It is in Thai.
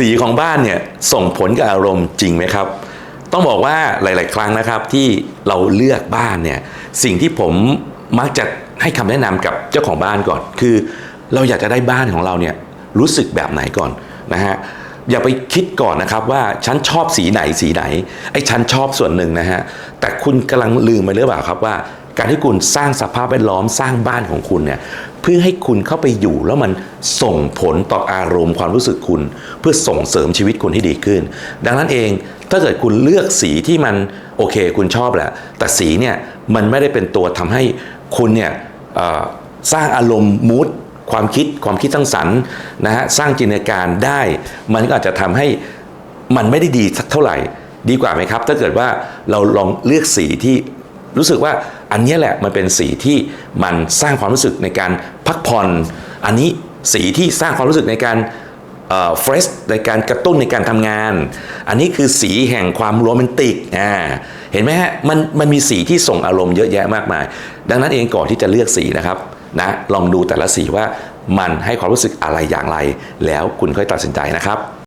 สีของบ้านเนี่ยส่งผลกับอารมณ์จริงไหมครับ ต้องบอกว่าหลาย ๆ ครั้งนะครับที่เราเลือกบ้านเนี่ยสิ่งที่ผมมักจะให้คำแนะนำกับเจ้าของบ้านก่อน คือ เราอยากจะได้บ้านของเราเนี่ยรู้สึกแบบไหนก่อนนะฮะอย่าไปคิดก่อนนะครับว่าฉันชอบสีไหนสีไหนไอ้ฉันชอบส่วนหนึ่งนะฮะแต่คุณกำลังลืมไปหรือเปล่าครับว่า การที่คุณสร้างสภาพแวดล้อมสร้างบ้านของคุณเนี่ยเพื่อให้คุณเข้าไปอยู่แล้วมันส่งผลต่ออารมณ์ความรู้สึกคุณ เพื่อส่งเสริมชีวิตคุณให้ดีขึ้น ดังนั้นเองถ้าเกิดคุณเลือกสีที่มันโอเค คุณชอบแหละ แต่สีเนี่ยมันไม่ได้เป็นตัวทำให้คุณเนี่ยสร้างอารมณ์มูดความคิดความคิดสร้างสรรค์นะฮะสร้างจินตนาการได้ มันก็อาจจะทำให้มันไม่ได้ดีสักเท่าไหร่ ดีกว่าไหมครับ ถ้าเกิดว่าเราลองเลือกสีที่ รู้สึกว่าอันนี้แหละมันเป็นสีที่มันสร้างความรู้สึกในการพักผ่อน อันนี้สีที่สร้างความรู้สึกในการเฟรชในการกระตุ้นในการทำงาน อันนี้คือสีแห่งความโรแมนติกอ่าเห็นไหมฮะมันมันมีสีที่ส่งอารมณ์เยอะแยะมากมาย ดังนั้นเองก่อนที่จะเลือกสีนะครับนะลองดูแต่ละสีว่ามันให้ความรู้สึกอะไรอย่างไร แล้วคุณค่อยตัดสินใจนะครับ